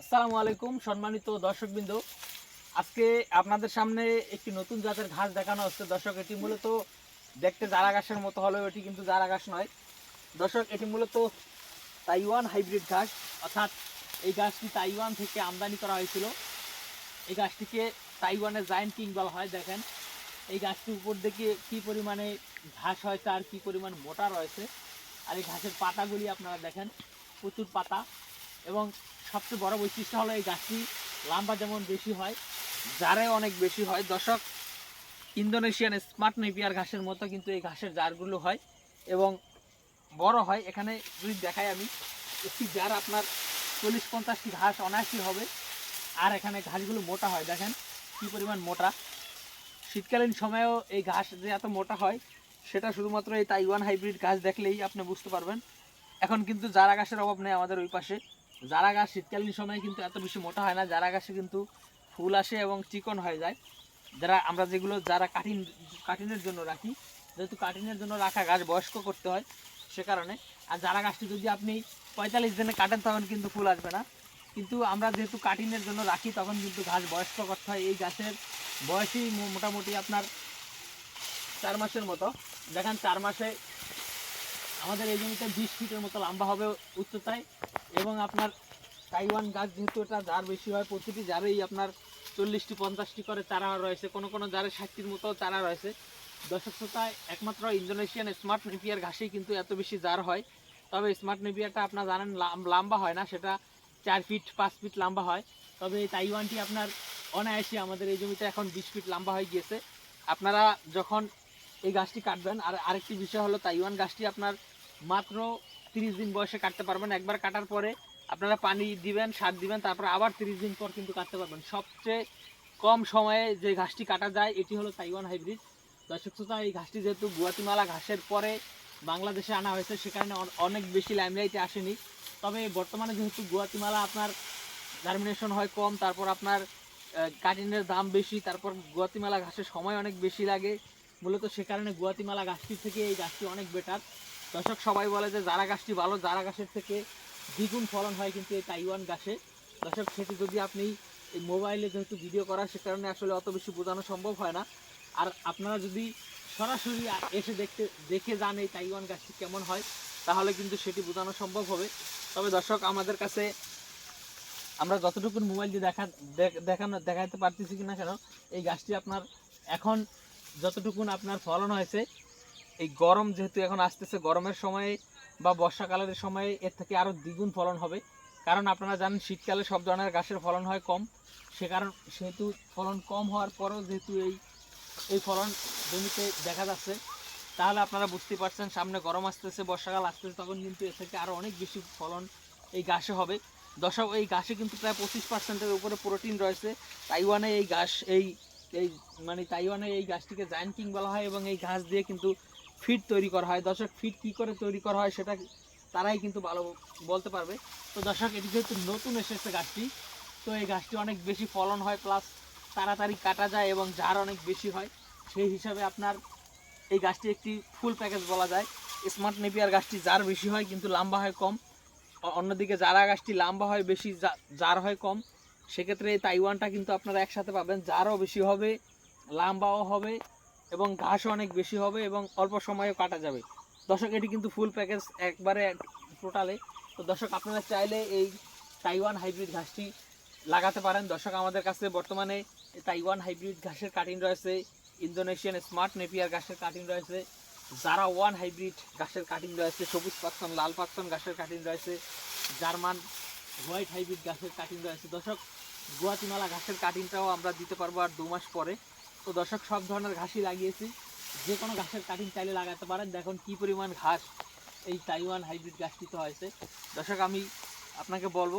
আসসালামু আলাইকুম, সম্মানিত দর্শকবৃন্দ। আজকে আপনাদের সামনে একটি নতুন জাতের ঘাস দেখানো হচ্ছে। দর্শক, এটি মূলত দেখতে জারা ঘাসের মতো, হলেও এটি কিন্তু জারা ঘাস নয়। দর্শক, এটি মূলত তাইওয়ান হাইব্রিড ঘাস, অর্থাৎ এই গাছটি তাইওয়ান থেকে আমদানি করা হয়েছিল। এই গাছটিকে তাইওয়ানের জায়েন্ট কিং বলা হয়, দেখেন। এই গাছটির উপর দেখে কী পরিমাণে ঘাস হয়েছে আর কী পরিমাণ মোটা রয়েছে। আর এই ঘাসের পাতাগুলি আপনারা দেখেন, প্রচুর পাতা। এবং সবচেয়ে বড় বৈশিষ্ট্য হলো এই গাছটি লাম্বা যেমন বেশি হয় জারে অনেক বেশি হয়। দর্শক, ইন্দোনেশিয়ান স্মার্ট নেপিয়ার ঘাসের মতো কিন্তু এই ঘাসের জারগুলো হয় এবং বড় হয়। এখানে যদি দেখাই আমি, একটি জার আপনার চল্লিশ পঞ্চাশটি ঘাস অনায়াসই হবে আর এখানে ঘাসগুলো মোটা হয়। দেখেন কী পরিমাণ মোটা। শীতকালীন সময়েও এই ঘাস যে এত মোটা হয়, সেটা শুধুমাত্র এই তাইওয়ান হাইব্রিড ঘাস দেখলেই আপনি বুঝতে পারবেন। এখন কিন্তু জারা ঘাসের অভাব নেই আমাদের ওই পাশে। জারা গাছ শীতকালীন সময় কিন্তু এত বেশি মোটা হয় না জারা গাছে কিন্তু ফুল আসে এবং চিকন হয়ে যায়। যারা আমরা যেগুলো, যারা কাটিন, কাটিনের জন্য রাখি, যেহেতু কাটিনের জন্য রাখা গাছ বয়স্ক করতে হয়, সে কারণে। আর জারা গাছটি যদি আপনি পঁয়তাল্লিশ দিনে কাটেন, তখন কিন্তু ফুল আসবে না। কিন্তু আমরা যেহেতু কাটিনের জন্য রাখি, তখন কিন্তু গাছ বয়স্ক করতে হয়। এই গাছের বয়সই মোটামুটি আপনার চার মাসের মতো। দেখেন, চার মাসে আমাদের এই জমিতে বিশ ফিটের মতো লম্বা হবে উচ্চতায়। এবং আপনার তাইওয়ান গাছ যেহেতু এটা জার বেশি হয়, প্রতিটি জারেই আপনার চল্লিশটি, পঞ্চাশটি করে চারা রয়েছে। কোনো কোনো জারে ষাটটির মতো চারা রয়েছে। দর্শক শ্রোতায় একমাত্র ইন্দোনেশিয়ান স্মার্ট নেপিয়ার ঘাসেই কিন্তু এত বেশি জার হয়। তবে স্মার্ট নেপিয়ারটা আপনার জানেন, লাম- লম্বা হয় না, সেটা চার ফিট, পাঁচ ফিট লম্বা হয়। তবে এই তাইওয়ানটি আপনার অনায়াসে আমাদের এই জমিতে এখন বিশ ফিট লম্বা হয়ে গিয়েছে। আপনারা যখন এই গাছটি কাটবেন, আর আরেকটি বিষয় হলো তাইওয়ান গাছটি আপনার মাত্র তিরিশ দিন বয়সে কাটতে পারবেন। একবার কাটার পরে আপনারা পানি দিবেন, সার দিবেন, তারপর আবার তিরিশ দিন পর কিন্তু কাটতে পারবেন। সবচেয়ে কম সময়ে যে ঘাসটি কাটা যায়, এটি হলো তাইওয়ান হাইব্রিড। দর্শক শ্রোতা, এই ঘাসটি যেহেতু গুয়াতিমালা ঘাসের পরে বাংলাদেশে আনা হয়েছে সেখানে অন- অনেক বেশি লাইমলাইটে আসেনি। তবে বর্তমানে যেহেতু গুয়াতিমালা আপনার জার্মিনেশন হয় কম, তারপর আপনার কাটিনের দাম বেশি, তারপর গুয়াতিমালা ঘাসের সময় অনেক বেশি লাগে। মূলত সে কারণে গুয়াতিমালা গাছটি থেকে এই গাছটি অনেক বেটার দর্শক, সবাই বলে যে জারা গাছটি ভালো, জারা গাছের থেকে দ্বিগুণ ফলন হয় কিন্তু এই তাইওয়ান গাছে। দর্শক, সেটি যদি আপনি এই মোবাইলে যেহেতু ভিডিও করা, সে কারণে আসলে অত বেশি বোঝানো সম্ভব হয় না। আর আপনারা যদি সরাসরি এসে দেখতে, দেখে যান এই তাইওয়ান গাছটি কেমন হয়, তাহলে কিন্তু সেটি বোঝানো সম্ভব হবে। তবে দর্শক, আমাদের কাছে আমরা যতটুকু মোবাইল দিয়ে দেখ- দেখানো দেখাতে পারতেছি কিনা কেন, এই গাছটি আপনার এখন যতটুকুন আপনার ফলন হয়েছে এই গরম যেহেতু এখন আসতেছে, গরমের সময়ে বা বর্ষাকালের সময়ে এর থেকে আরও দ্বিগুণ ফলন হবে। কারণ আপনারা জানেন, শীতকালে সব ধরনের গাছের ফলন হয় কম। সে কারণ, সেহেতু ফলন কম হওয়ার পরেও যেহেতু এই এই ফলন জমিতে দেখা যাচ্ছে, তাহলে আপনারা বুঝতে পারছেন, সামনে গরম আসতেছে, বর্ষাকাল আসতেছে, তখন কিন্তু এর থেকে আরও অনেক বেশি ফলন এই গাছে হবে। দর্শক, এই গাছে কিন্তু প্রায় পঁচিশ পার্সেন্টের উপরে প্রোটিন রয়েছে। তাইওয়ানে এই গাছ, এই এই মানে তাইওয়ানে এই গাছটিকে জায়ান্ট কিং বলা হয় এবং এই গাছ দিয়ে কিন্তু ফিড তৈরি করা হয়, দর্শক ফিড কী করে তৈরি করা হয় সেটা তারাই কিন্তু ভালো বলতে পারবে। তো দর্শক, এটি যেহেতু নতুন এসেছে গাছটি, তো এই গাছটি অনেক বেশি ফলন হয় প্লাস তাড়াতাড়ি কাটা যায় এবং ঝাড় অনেক বেশি হয়। সেই হিসাবে আপনার এই গাছটি একটি ফুল প্যাকেজ বলা যায়। স্মার্ট নেপিয়ার গাছটি জার বেশি হয়, কিন্তু লম্বা হয় কম। অন্যদিকে জারা গাছটি লম্বা হয়, বেশি জার হয় কম। সেক্ষেত্রে তাইওয়ানটা কিন্তু আপনারা একসাথে পাবেন। জারও বেশি হবে, লম্বাও হবে। এবং ঘাসও অনেক বেশি হবে এবং অল্প সময়েও কাটা যাবে। দর্শক, এটি কিন্তু ফুল প্যাকেজ একবারে টোটালে তো দর্শক, আপনারা চাইলে এই তাইওয়ান হাইব্রিড ঘাসটি লাগাতে পারেন। দর্শক, আমাদের কাছে বর্তমানে তাইওয়ান হাইব্রিড ঘাসের কাটিং রয়েছে। ইন্দোনেশিয়ান স্মার্ট নেপিয়ার ঘাসের কাটিং রয়েছে। জারা ওয়ান হাইব্রিড ঘাসের কাটিং রয়েছে। সবুজ পাকসন, লাল পাকসন ঘাসের কাটিং রয়েছে। জার্মান হোয়াইট হাইব্রিড ঘাসের কাটিং রয়েছে। দর্শক, গুয়াতিমালা ঘাসের কাটিংটাও আমরা দিতে পারব আর দু মাস পরে। তো দর্শক, সব ধরনের ঘাসই লাগিয়েছি। যে কোনো ঘাসের কাটিং চাইলে লাগাতে পারেন। দেখুন কি পরিমাণ ঘাস এই তাইওয়ান হাইব্রিড গাছটিতে হয়েছে। দর্শক, আমি আপনাকে বলব